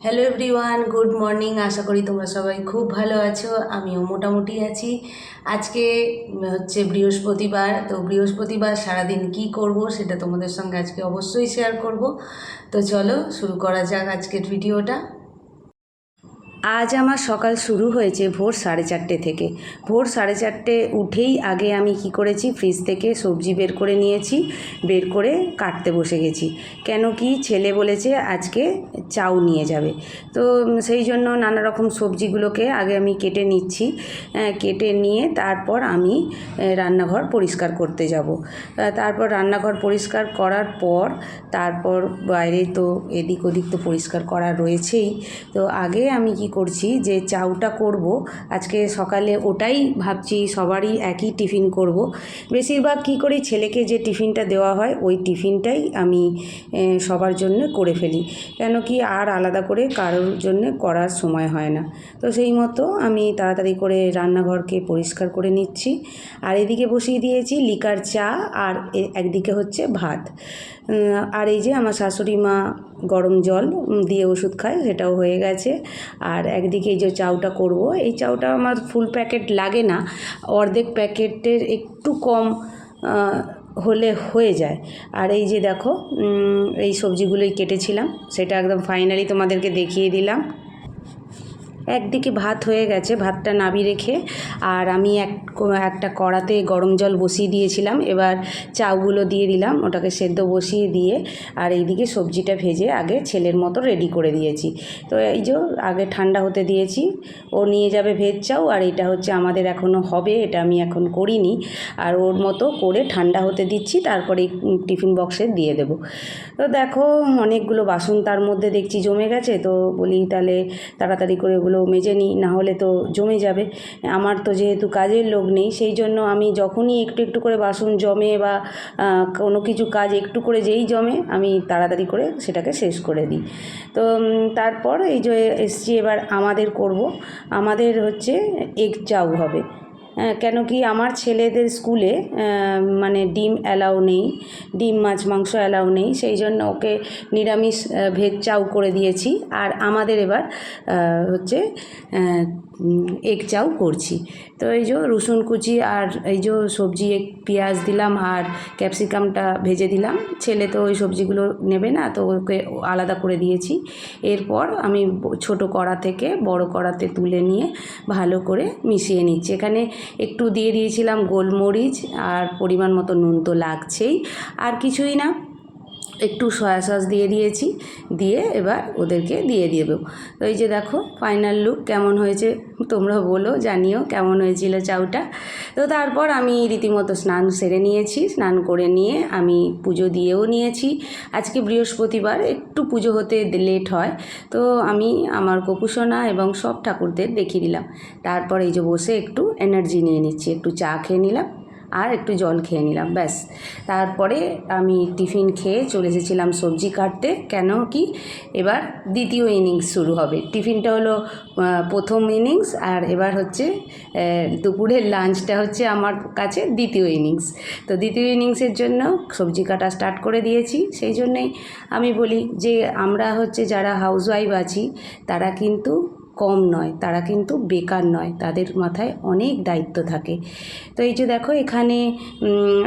Hello everyone good morning আশা করি তোমরা সবাই খুব ভালো আছো, আমিও মোটামুটি আছি। আজকে হচ্ছে বৃহস্পতিবার, তো বৃহস্পতিবার সারাদিন কি করব সেটা তোমাদের সঙ্গে আজকে অবশ্যই শেয়ার করব। তো চলো শুরু করা যাক আজকের ভিডিওটা আজ আমার সকাল শুরু হয়েছে ভোর সাড়ে চারটে থেকে। ভোর সাড়ে চারটে উঠেই আগে আমি কি করেছি ফ্রিজ থেকে সবজি বের করে নিয়েছি, বের করে কাটতে বসে গেছি। কেন কি ছেলে বলেছে আজকে চাউ নিয়ে যাবে। তো সেই জন্য নানা রকম সবজিগুলোকে আগে আমি কেটে নিচ্ছি। কেটে নিয়ে তারপর আমি রান্নাঘর পরিষ্কার করতে যাব। তারপর রান্নাঘর পরিষ্কার করার পর, তারপর বাইরে তো এদিক ওদিক তো পরিষ্কার করা রয়েছেই। তো আগে আমি কি করছি যে চাউটা করব। আজকে সকালে ওটাই ভাবছি সবারই একই টিফিন করব। বেশিরভাগ কি করি, ছেলেকে যে টিফিনটা দেওয়া হয়, ওই টিফিনটাই আমি সবার জন্য করে ফেলি। কেন কি আর আলাদা করে কারোর জন্য করার সময় হয় না। তো সেই মতো আমি তাড়াতাড়ি করে রান্নাঘরকে পরিষ্কার করে নিচ্ছি। আর এদিকে বসিয়ে দিয়েছি লিকার চা আর একদিকে হচ্ছে ভাত। আর এই যে আমার শাশুড়ি মা গরম জল দিয়ে ওষুধ খায়, সেটাও হয়ে গেছে। আর একদিকে এই যে চাউটা করব, এই চাউটা আমার ফুল প্যাকেট লাগে না, অর্ধেক প্যাকেটের একটু কম হলে হয়ে যায়। আর এই যে দেখো এই সবজিগুলোই কেটেছিলাম, সেটা একদম ফাইনালি তোমাদেরকে দেখিয়ে দিলাম। একদিকে ভাত হয়ে গেছে, ভাতটা নাবি রেখে, আর আমি এক, একটা কড়াতে গরম জল বসিয়ে দিয়েছিলাম। এবার চাউগুলো দিয়ে দিলাম, ওটাকে সেদ্ধ বসিয়ে দিয়ে, আর এইদিকে সবজিটা ভেজে আগে ছেলের মতো রেডি করে দিয়েছি। তো এই যে আগে ঠান্ডা হতে দিয়েছি, ও নিয়ে যাবে ভেজ চাউ, আর এটা হচ্ছে আমাদের এখনও হবে, এটা আমি এখন করিনি। আর ওর মতো করে ঠান্ডা হতে দিচ্ছি, তারপরে টিফিন বক্সে দিয়ে দেবো। তো দেখো, অনেকগুলো বাসন তার মধ্যে দেখছি জমে গেছে, তো বলি তাহলে তাড়াতাড়ি করে ওগুলো মেজে নিই, নাহলে তো জমে যাবে। আমার তো যেহেতু কাজের লোক নেই, সেই জন্য আমি যখনই একটু একটু করে বাসন জমে বা কোনো কিছু কাজ একটু করে যেই জমে, আমি তাড়াতাড়ি করে সেটাকে শেষ করে দিই। তো তারপর এই যে এসছি এবার আমাদের করব। আমাদের হচ্ছে এগ চাউ হবে। কেন কি আমার ছেলেদের স্কুলে মানে ডিম অ্যালাউ নেই, ডিম, মাছ, মাংস অ্যালাউ নেই, সেই জন্য ওকে নিরামিষ ভেজ চাউ করে দিয়েছি। আর আমাদের এবার হচ্ছে এগ চাউ করছি। তো এই যে রসুন কুচি আর এই যে সবজি এক পেঁয়াজ দিলাম আর ক্যাপসিকামটা ভেজে দিলাম। ছেলে তো ওই সবজিগুলো নেবে না, তো ওকে আলাদা করে দিয়েছি। এরপর আমি ছোট কড়া থেকে বড় কড়াতে তুলে নিয়ে ভালো করে মিশিয়ে নিচ্ছি। এখানে একটু দিয়ে দিয়েছিলাম গোলমরিচ আর পরিমাণ মতো নুন তো লাগছেই। আর কিছুই না, একটু সয়া সস দিয়ে দিয়েছি, দিয়ে এবার ওদেরকে দিয়ে দেবো। তো এই যে দেখো ফাইনাল লুক কেমন হয়েছে তোমরা বলো, জানিও কেমন হয়েছিল চাউটা। তো তারপর আমি রীতিমতো স্নান সেরে নিয়েছি, স্নান করে নিয়ে আমি পুজো দিয়েও নিয়েছি। আজকে বৃহস্পতিবার, একটু পুজো হতে লেট হয়, তো আমি আমার গোপুসোনা এবং সব ঠাকুরদের দেখিয়ে দিলাম। তারপর এই যে বসে একটু এনার্জি নিয়ে নিচ্ছি। একটু চা খেয়ে নিলাম আর একটু জল খেয়ে নিলাম, ব্যাস। তারপরে আমি টিফিন খেয়ে চলে এসেছিলাম সবজি কাটতে। কেন কি? এবার দ্বিতীয় ইনিংস শুরু হবে। টিফিনটা হলো প্রথম ইনিংস আর এবার হচ্ছে দুপুরের লাঞ্চটা হচ্ছে আমার কাছে দ্বিতীয় ইনিংস তো দ্বিতীয় ইনিংসের জন্য সবজি কাটা স্টার্ট করে দিয়েছি। সেই জন্যেই আমি বলি যে, আমরা হচ্ছে যারা হাউসওয়াইফ আছি, তারা কিন্তু কম নয়, তারা কিন্তু বেকার নয়, তাদের মাথায় অনেক দায়িত্ব থাকে। তো এই যে দেখো, এখানে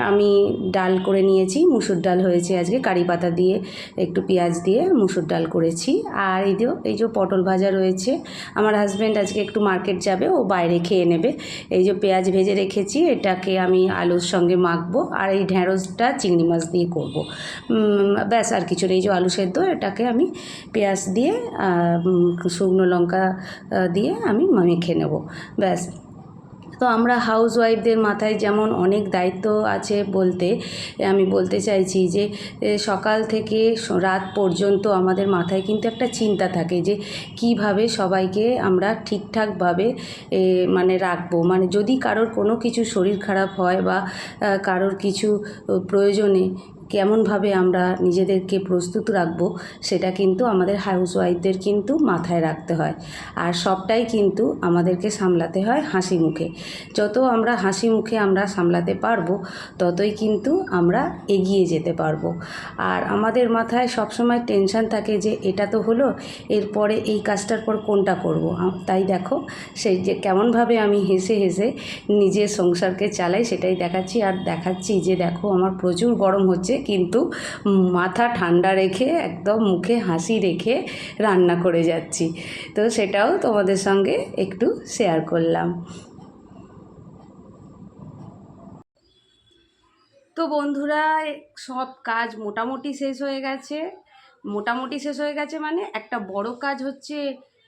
আমি ডাল করে নিয়েছি, মুসুর ডাল হয়েছে আজকে, কারি পাতা দিয়ে, একটু পেঁয়াজ দিয়ে মুসুর ডাল করেছি। আর এই যে এই যে পটল ভাজা রয়েছে, আমার হাজব্যান্ড আজকে একটু মার্কেট যাবে, ও বাইরে খেয়ে নেবে। এই যে পেঁয়াজ ভেজে রেখেছি, এটাকে আমি আলুর সঙ্গে মাখবো, আর এই ঢ্যাঁড়সটা চিংড়ি মাছ দিয়ে করব। ব্যাস, আর কিছু নেই, এই যে আলু সেদ্ধ, এটাকে আমি পেঁয়াজ দিয়ে শুকনো লঙ্কা দিয়ে আমি মেখে নেব। ব্যাস। তো আমরা হাউস ওয়াইফদের মাথায় যেমন অনেক দায়িত্ব আছে বলতে, আমি বলতে চাইছি যে সকাল থেকে রাত পর্যন্ত আমাদের মাথায় কিন্তু একটা চিন্তা থাকে যে, কীভাবে সবাইকে আমরা ঠিকঠাকভাবে মানে রাখব। মানে যদি কারোর কোনো কিছু শরীর খারাপ হয় বা কারোর কিছু প্রয়োজনে কেমনভাবে আমরা নিজেদেরকে প্রস্তুত রাখব, সেটা কিন্তু আমাদের হাউসওয়াইফদের কিন্তু মাথায় রাখতে হয়। আর সবটাই কিন্তু আমাদেরকে সামলাতে হয় হাসি মুখে। যত আমরা হাসি মুখে আমরা সামলাতে পারব, ততই কিন্তু আমরা এগিয়ে যেতে পারব। আর আমাদের মাথায় সবসময় টেনশন থাকে যে, এটা তো হলো, এরপরে এই কাজটার পর কোনটা করব? তাই দেখো, সেই যে কেমনভাবে আমি হেসে হেসে নিজের সংসারকে চালাই, সেটাই দেখাচ্ছি। আর দেখাচ্ছি যে, দেখো, আমার প্রচুর গরম হচ্ছে কিন্তু মাথা ঠান্ডা রেখে, একদম মুখে হাসি রেখে রান্না করে যাচ্ছি। তো সেটাও তোমাদের সঙ্গে একটু শেয়ার করলাম। তো বন্ধুরা, সব কাজ মোটামুটি শেষ হয়ে গেছে। মোটামুটি শেষ হয়ে গেছে মানে একটা বড় কাজ হচ্ছে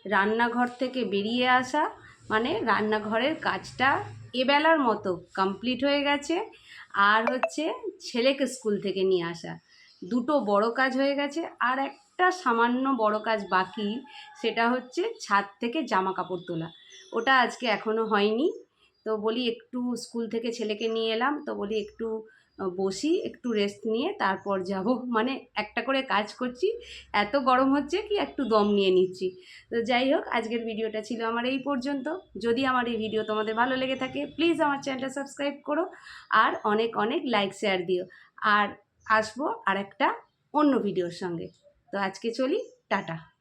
রান্নাঘর থেকে বেরিয়ে আসা। মানে রান্নাঘরের কাজটা এবেলার মতো কমপ্লিট হয়ে গেছে। আর হচ্ছে ছেলেকে স্কুল থেকে নিয়ে আসা। দুটো বড় কাজ হয়ে গেছে আর একটা সামান্য বড় কাজ বাকি, সেটা হচ্ছে ছাদ থেকে জামা কাপড় তোলা। ওটা আজকে এখনও হয়নি। তো বলি একটু স্কুল থেকে ছেলেকে নিয়ে এলাম, তো বলি একটু বসি, একটু রেস্ট নিয়ে তারপর যাব। মানে একটা করে কাজ করছি, এত গরম হচ্ছে কি একটু দম নিয়ে নিচ্ছি। তো যাই হোক, আজকের ভিডিওটা ছিল আমার এই পর্যন্ত। যদি আমার এই ভিডিও তোমাদের ভালো লেগে থাকে প্লিজ আমার চ্যানেলটা সাবস্ক্রাইব করো আর অনেক অনেক লাইক শেয়ার দিও। আর আসব আর একটা অন্য ভিডিওর সঙ্গে। তো আজকে চলি, টাটা।